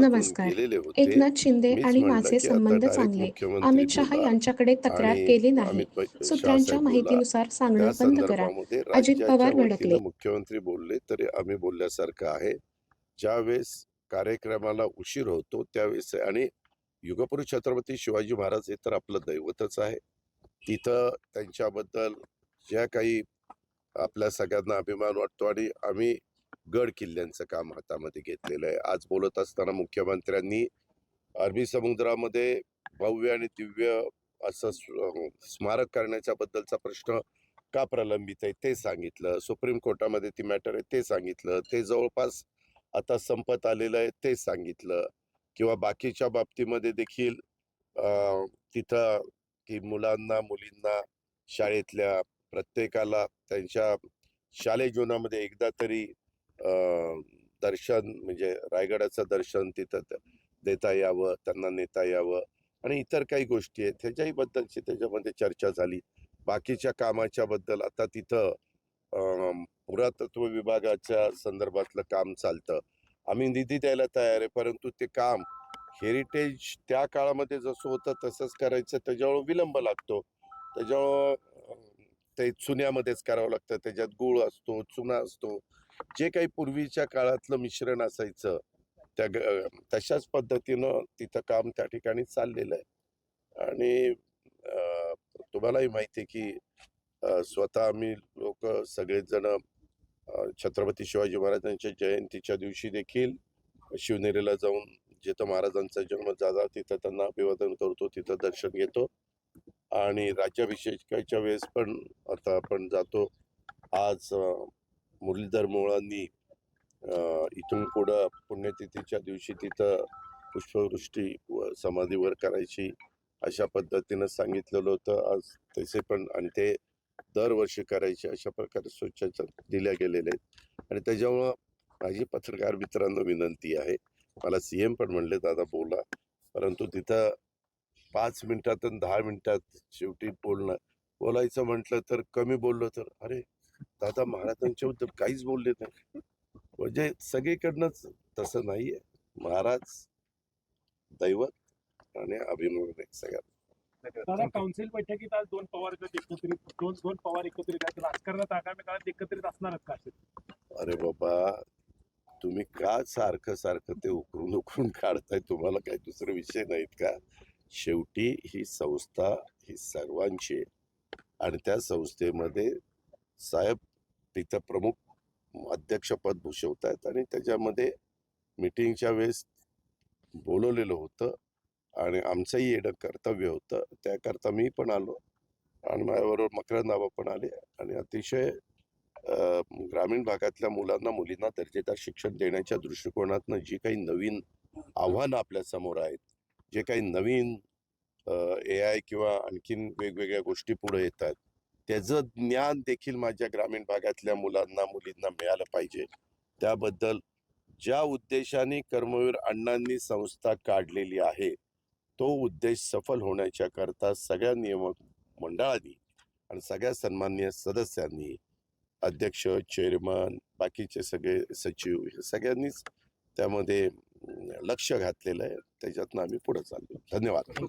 नमस्कार. एकनाथ शिंदे आणि माझे संबंध चांगले. अमित शहा यांच्याकडे तक्रार केली नाही. सूत्रांच्या. माहितीनुसार सांगणं बंद करा. अजित पवार भडकले. मुख्यमंत्री बोलले तरी आम्ही बोलल्यासारखं आहे. ज्यावेळेस कार्यक्रमाला उशीर होतो त्यावेळेस आणि युगपुरुष छत्रपती शिवाजी महाराज हे तर आपलं दैवतच आहे. तिथं त्यांच्याबद्दल ज्या काही आपल्या सगळ्यांना अभिमान वाटतो आणि आम्ही गड किल्ल्यांचं काम हातामध्ये घेतलेलं आहे. आज बोलत असताना मुख्यमंत्र्यांनी अरबी समुद्रामध्ये भव्य आणि दिव्य असं स्मारक करण्याच्या बद्दलचा प्रश्न का प्रलंबित आहे ते सांगितलं. सुप्रीम कोर्टामध्ये ती मॅटर आहे ते सांगितलं. ते जवळपास आता संपत आलेलं आहे ते सांगितलं. किंवा बाकीच्या बाबतीमध्ये देखील तिथं की मुलांना मुलींना शाळेतल्या प्रत्येकाला त्यांच्या शालेय जीवनामध्ये एकदा तरी दर्शन म्हणजे रायगडाचं दर्शन तिथं देता यावं त्यांना नेता यावं आणि इतर काही गोष्टी आहेत. त्याच्याही बद्दलची त्याच्यामध्ये चर्चा झाली. बाकीच्या कामाच्या बद्दल आता तिथं पुरातत्व विभागाच्या संदर्भातलं काम चालतं. आम्ही निधी द्यायला तयार आहे परंतु ते काम हेरिटेज त्या काळामध्ये जसं होतं तसंच करायचं त्याच्यावर विलंब लागतो. त्याच्यावर ते चुन्यामध्येच करावं लागतं. त्याच्यात गुळ असतो चुना असतो. जे काही पूर्वीच्या काळातलं मिश्रण असायचं त्या ग- तशाच पद्धतीनं तिथं काम त्या ठिकाणी चाललेलं आहे. आणि तुम्हालाही माहिती आहे की स्वतः आम्ही लोक सगळेच जण छत्रपती शिवाजी महाराजांच्या जयंतीच्या दिवशी देखील शिवनेरीला जाऊन जिथं महाराजांचा जन्म झाला तिथं त्यांना अभिवादन करतो तिथं दर्शन घेतो. आणि राज्याभिषेकाच्या वेळेस पण आता आपण जातो. आज मुरलीधर मोळांनी इथून पुढं पुण्यतिथीच्या दिवशी तिथं पुष्पवृष्टी व समाधीवर करायची अशा पद्धतीनं सांगितलेलं होतं. आज तसे पण आणि ते दरवर्षी करायचे अशा प्रकारे सूचना दिल्या गेलेल्या आहेत. आणि त्याच्यामुळं माझी पत्रकार मित्रांना विनंती आहे मला सी एम पण म्हणले दादा बोला. परंतु तिथं पाच मिनिटात आणि दहा मिनिटात शेवटी बोलणं. बोलायचं म्हटलं तर कमी बोललो तर अरे दादा महाराजांच्या बद्दल काहीच बोलले नाही. म्हणजे सगळीकडनंच तसं नाहीये. महाराज दैवत आणि अभिमान सगळ्यात. दादा काउन्सिल बैठकीत आज दोन पवार गट एकत्रित दोन दोन पवार एकत्रित आहेत. राजकारणात आगामी काळात एकत्रित असणारच का असे अरे बाबा तुम्ही का सारखं सारखं ते उकरून उकरून काढताय? तुम्हाला काही दुसरे विषय नाहीत का? शेवटी ही संस्था ही सर्वांची आहे. आणि त्या संस्थेमध्ये साहेब तिथं प्रमुख अध्यक्षपद भूषवत आहेत आणि त्याच्यामध्ये मिटिंगच्या वेळेस बोलवलेलं होतं आणि आमचंही येणं कर्तव्य होतं. त्याकरता मी पण आलो आणि माझ्याबरोबर मकरंदाबा पण आले आणि अतिशय ग्रामीण भागातल्या मुलांना मुलींना दर्जेदार शिक्षण देण्याच्या दृष्टिकोनातनं जी काही नवीन आव्हानं आपल्यासमोर आहेत जे काही नवीन ए आय किंवा आणखीन वेगवेगळ्या गोष्टी पुढे येतात त्याचं ज्ञान देखील माझ्या ग्रामीण भागातल्या मुलांना मुलींना मिळालं पाहिजे. त्याबद्दल ज्या उद्देशाने कर्मवीर अण्णांनी संस्था काढलेली आहे तो उद्देश सफल होण्याच्या करता सगळ्या नियमक मंडळांनी आणि सगळ्या सन्मान्य सदस्यांनी अध्यक्ष चेअरमन बाकीचे सगळे सचिव हे सगळ्यांनीच त्यामध्ये लक्ष घातलेलं आहे. त्याच्यातनं आम्ही पुढे चाललो. धन्यवाद.